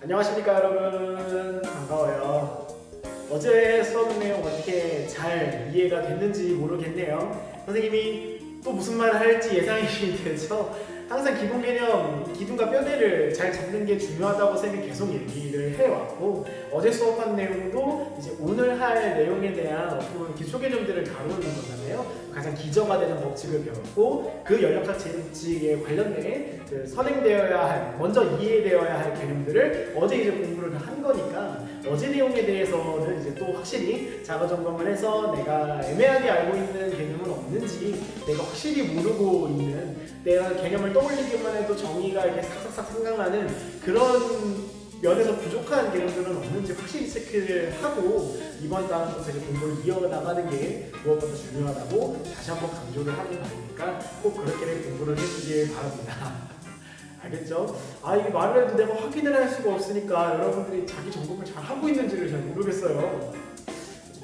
안녕하십니까 여러분. 반가워요. 어제 수업 내용 어떻게 잘 이해가 됐는지 모르겠네요. 선생님이 또 무슨 말을 할지 예상이 되죠 항상 기본 개념 기둥과 뼈대를 잘 잡는 게 중요하다고 선생님이 계속 얘기를 해왔고 어제 수업한 내용도 이제 오늘 할 내용에 대한 어떻게 보면 기초 개념들을 다루는 거잖아요. 가장 기저가 되는 법칙을 배웠고 그 연력학 재능칙에 관련된 그 선행되어야 할, 먼저 이해되어야 할 개념들을 어제 이제 공부를 다 한 거니까 어제 내용에 대해서는 이제 또 확실히 자가 점검을 해서 내가 애매하게 알고 있는 개념은 없는지 내가 확실히 모르고 있는 내가 개념을 떠올리기만 해도 정의가 이렇게 싹싹싹 생각나는 그런 면에서 부족한 개념들은 없는지 확실히 체크를 하고 이번 다음부터 이제 공부를 이어나가는 게 무엇보다 중요하다고 다시 한번 강조를 하는 바니까 꼭 그렇게 공부를 해주길 바랍니다. 알겠죠? 아 이게 말을 해도 내가 확인을 할 수가 없으니까 여러분들이 자기 점검을 잘 하고 있는지를 잘 모르겠어요.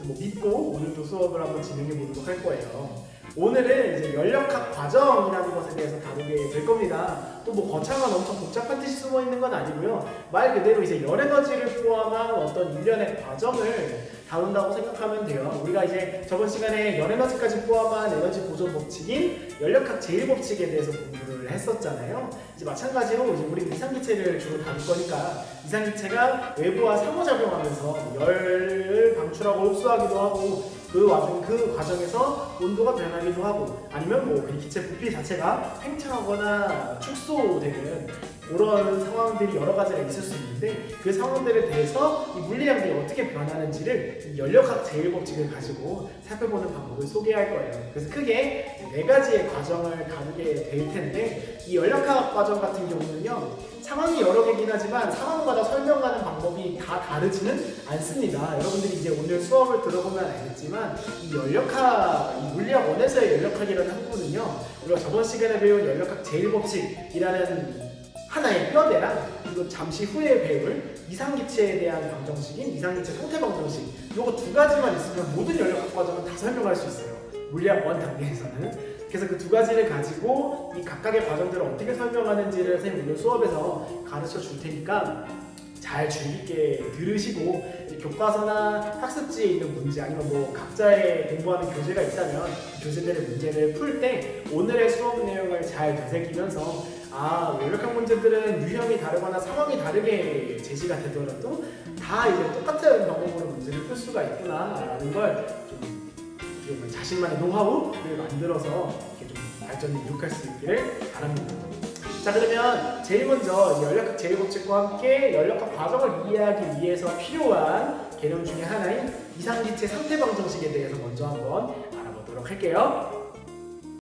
뭐 믿고 오늘도 수업을 한번 진행해 보도록 할 거예요. 오늘은 이제 연력학 과정이라는 것에 대해서 다루게 될 겁니다. 또 뭐 거창한 엄청 복잡한 뜻이 숨어 있는 건 아니고요. 말 그대로 이제 열 에너지를 포함한 어떤 일련의 과정을 다룬다고 생각하면 돼요. 우리가 이제 저번 시간에 열 에너지까지 포함한 에너지 보존 법칙인 연력학 제일 법칙에 대해서 공부를 했었잖아요. 이제 마찬가지로 이제 우리 이상기체를 주로 다룰 거니까 이상기체가 외부와 상호작용하면서 열을 방출하고 흡수하기도 하고 그 와중 그 과정에서 온도가 변하기도 하고 아니면 뭐 그 기체 부피 자체가 팽창하거나 축소되는 그런 상황들이 여러 가지가 있을 수 있는데 그 상황들에 대해서 이 물리량들이 어떻게 변하는지를 이 연력학 제일 법칙을 가지고 살펴보는 방법을 소개할 거예요. 그래서 크게 네 가지의 과정을 다루게 될 텐데 이 연력학 과정 같은 경우는요 상황이 여러 개긴 하지만 상황마다 설명하는 방법이 다 다르지는 않습니다. 여러분들이 이제 오늘 수업을 들어보면 알겠지만 이 연력학, 이 물리학 원에서의 연력학이라는 학부는요 우리가 저번 시간에 배운 연력학 제일 법칙이라는 하나의 뼈대랑 그리고 잠시 후에 배울 이상기체에 대한 방정식인 이상기체 상태 방정식 요거 두 가지만 있으면 모든 연력학 과정은 다 설명할 수 있어요. 물리학 원 단계에서는. 그래서 그 두 가지를 가지고 이 각각의 과정들을 어떻게 설명하는지를 선생님 오늘 수업에서 가르쳐 줄 테니까 잘 주의 깊게 들으시고 이 교과서나 학습지에 있는 문제 아니면 뭐 각자의 공부하는 교재가 있다면 그 교재들의 문제를 풀 때 오늘의 수업 내용을 잘 되새기면서 아 연력학 문제들은 유형이 다르거나 상황이 다르게 제시가 되더라도 다 이제 똑같은 방법으로 문제를 풀 수가 있구나라는 걸좀 좀 자신만의 노하우를 만들어서 이렇게 좀 발전을 이룩할 수 있기를 바랍니다. 자 그러면 제일 먼저 이 연력학 제일 법칙과 함께 연력학 과정을 이해하기 위해서 필요한 개념 중에 하나인 이상기체 상태 방 정식에 대해서 먼저 한번 알아보도록 할게요.